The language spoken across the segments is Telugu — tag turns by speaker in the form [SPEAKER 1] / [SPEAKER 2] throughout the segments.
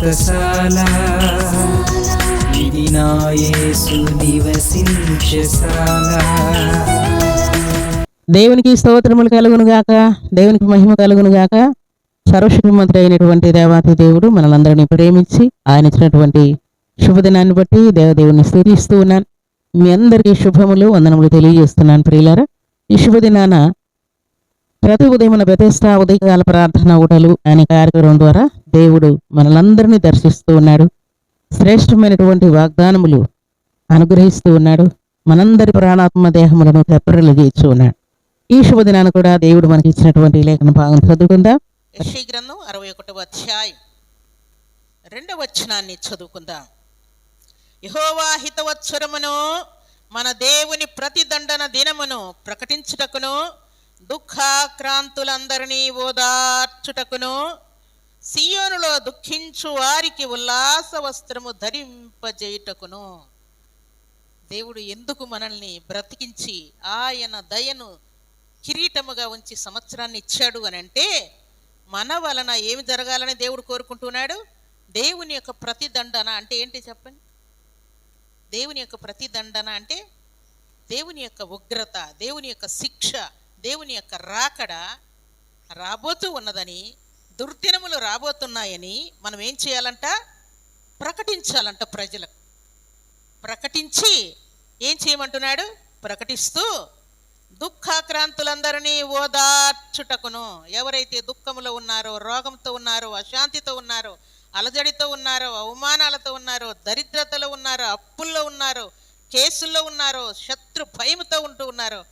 [SPEAKER 1] వ్రతశాల ఇది నా యేసు నివసించశాల
[SPEAKER 2] దేవునికి స్తోత్రములు కలుగును గాక. దేవునికి మహిమ కలుగును గాక. సర్వశక్తిమంతుడు అయినటువంటి దేవాతి దేవుడు మనలందరినీ ప్రేమించి ఆయన ఇచ్చినటువంటి శుభదినాన్ని బట్టి దేవదేవుని స్థుతిస్తూ ఉన్నాను. మీ అందరికీ శుభములు వందనములు తెలియజేస్తున్నాను ప్రియులారా. ఈ శుభదినాన ప్రతి ఉదయమున ప్రతిష్టా ఉదయకాల ప్రార్థన ఊటలు అనే కార్యక్రమం ద్వారా దేవుడు మనలందరినీ దర్శిస్తూ ఉన్నాడు. శ్రేష్టమైనటువంటి వాగ్దానములు అనుగ్రహిస్తూ ఉన్నాడు. మనందరి ప్రాణాత్మ దేహములను తెప్పరలు చేస్తూ ఉన్నాడు. ఈ శుభదినాన్ని కూడా దేవుడు మనకి ఇచ్చినటువంటి లేఖన భాగం చదువుకుందాం.
[SPEAKER 3] యెషయా గ్రంథం అరవై ఒకటవ అధ్యాయం. రెండవ వచనాన్ని చదువుకుందాం. యహోవా హితవత్సరమును మన దేవుని ప్రతిదండన దినమును ప్రకటించుటకును దుఃఖాక్రాంతులందరినీ ఓదార్చుటకును సియోనులో దుఃఖించు వారికి ఉల్లాస వస్త్రము ధరింపజేయుటకును. దేవుడు ఎందుకు మనల్ని బ్రతికించి ఆయన దయను కిరీటముగా ఉంచి సంవత్సరాన్ని ఇచ్చాడు అని అంటే మన వలన ఏమి జరగాలని దేవుడు కోరుకుంటున్నాడు? దేవుని యొక్క ప్రతిదండన అంటే ఏంటి చెప్పండి? దేవుని యొక్క ప్రతిదండన అంటే దేవుని యొక్క ఉగ్రత దేవుని యొక్క శిక్ష దేవుని యొక్క రాకడ రాబోతూ ఉన్నదని దుర్దినములు రాబోతున్నాయని మనం ఏం చేయాలంట? ప్రకటించాలంట ప్రజలకు. ప్రకటించి ఏం చేయమంటున్నాడు? ప్రకటిస్తూ దుఃఖాక్రాంతులందరినీ ఓదార్చుటకును. ఎవరైతే దుఃఖములో ఉన్నారో రోగంతో ఉన్నారో అశాంతితో ఉన్నారో అలజడితో ఉన్నారో అవమానాలతో ఉన్నారో దరిద్రతలో ఉన్నారో అప్పుల్లో ఉన్నారో కేసుల్లో ఉన్నారో శత్రు భయముతో ఉంటూ ఉన్నారో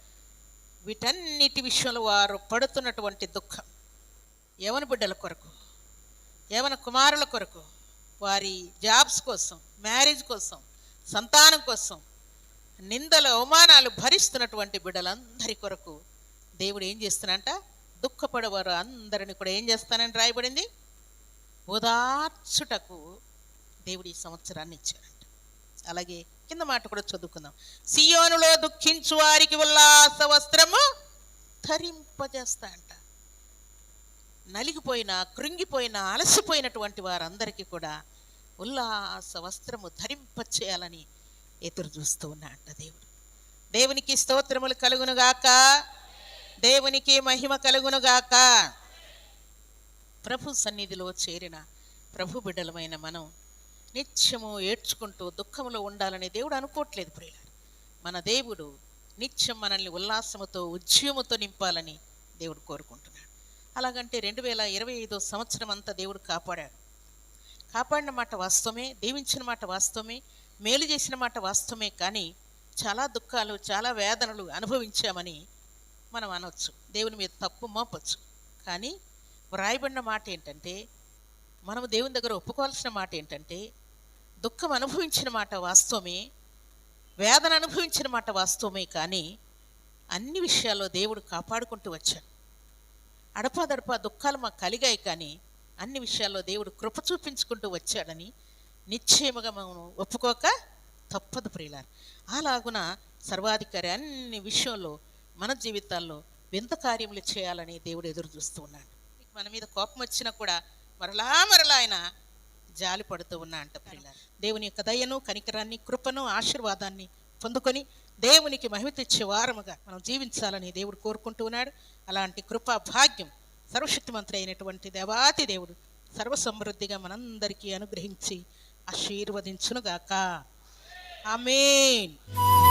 [SPEAKER 3] వీటన్నిటి విషయంలో వారు పడుతున్నటువంటి దుఃఖం. యవన బిడ్డల కొరకు యవన కుమారుల కొరకు వారి జాబ్స్ కోసం మ్యారేజ్ కోసం సంతానం కోసం నిందలు అవమానాలు భరిస్తున్నటువంటి బిడ్డలందరి కొరకు దేవుడు ఏం చేస్తున్నంట దుఃఖపడేవారు అందరిని కూడా ఏం చేస్తానని రాయబడింది? ఓదార్చుటకు దేవుడు ఈ సంవత్సరాన్ని ఇచ్చాడంట. అలాగే కింద మాట కూడా చదువుకుందాం. సియోనులో దుఃఖించు వారికి ఉల్లాస వస్త్రము ధరింపజేస్తా అంట నలిగిపోయిన కృంగిపోయిన అలసిపోయినటువంటి వారందరికీ కూడా ఉల్లాస వస్త్రము ధరింపచేయాలని ఎదురు చూస్తూ ఉన్నాడంట దేవుడు. దేవునికి స్తోత్రములు కలుగునుగాక దేవునికి మహిమ కలుగునుగాక ప్రభు సన్నిధిలో చేరిన ప్రభు బిడ్డలమైన మనం నిత్యము ఏడ్చుకుంటూ దుఃఖంలో ఉండాలని దేవుడు అనుకోవట్లేదు ప్రియుల మన దేవుడు నిత్యం మనల్ని ఉల్లాసముతో ఉద్యమతో నింపాలని దేవుడు కోరుకుంటున్నాడు. అలాగంటే రెండు వేల ఇరవై ఐదో సంవత్సరం అంతా దేవుడు కాపాడాడు. కాపాడిన మాట వాస్తవమే దీవించిన మాట వాస్తవమే మేలు చేసిన మాట వాస్తవమే కానీ చాలా దుఃఖాలు చాలా వేదనలు అనుభవించామని మనం అనవచ్చు దేవుని మీద తప్పు మోపచ్చు. కానీ వ్రాయబడిన మాట ఏంటంటే మనము దేవుని దగ్గర ఒప్పుకోవాల్సిన మాట ఏంటంటే దుఃఖం అనుభవించిన మాట వాస్తవమే వేదన అనుభవించిన మాట వాస్తవమే కానీ అన్ని విషయాల్లో దేవుడు కాపాడుకుంటూ వచ్చాడు. అడపాదడపా దుఃఖాలు మాకు కలిగాయి కానీ అన్ని విషయాల్లో దేవుడు కృప చూపించుకుంటూ వచ్చాడని నిశ్చయముగా మనం ఒప్పుకోక తప్పదు ప్రియులారు. అలాగున సర్వాధికారి అన్ని విషయంలో మన జీవితాల్లో వింత కార్యములు చేయాలని దేవుడు ఎదురు చూస్తూ ఉన్నాడు. మన మీద కోపం వచ్చినా కూడా మరలా మరలా ఆయన జాలి పడుతూ ఉన్నా అంట ప్రియుల దేవుని యొక్క దయను కనికరాన్ని కృపను ఆశీర్వాదాన్ని పొందుకొని దేవునికి మహిమ తెచ్చే వారముగా మనం జీవించాలని దేవుడు కోరుకుంటూ ఉన్నాడు. అలాంటి కృపా భాగ్యం సర్వశక్తిమంతుడు అయినటువంటి దేవాతి దేవుడు సర్వసమృద్ధిగా మనందరికీ అనుగ్రహించి ఆశీర్వదించునుగాక. ఆమెన్.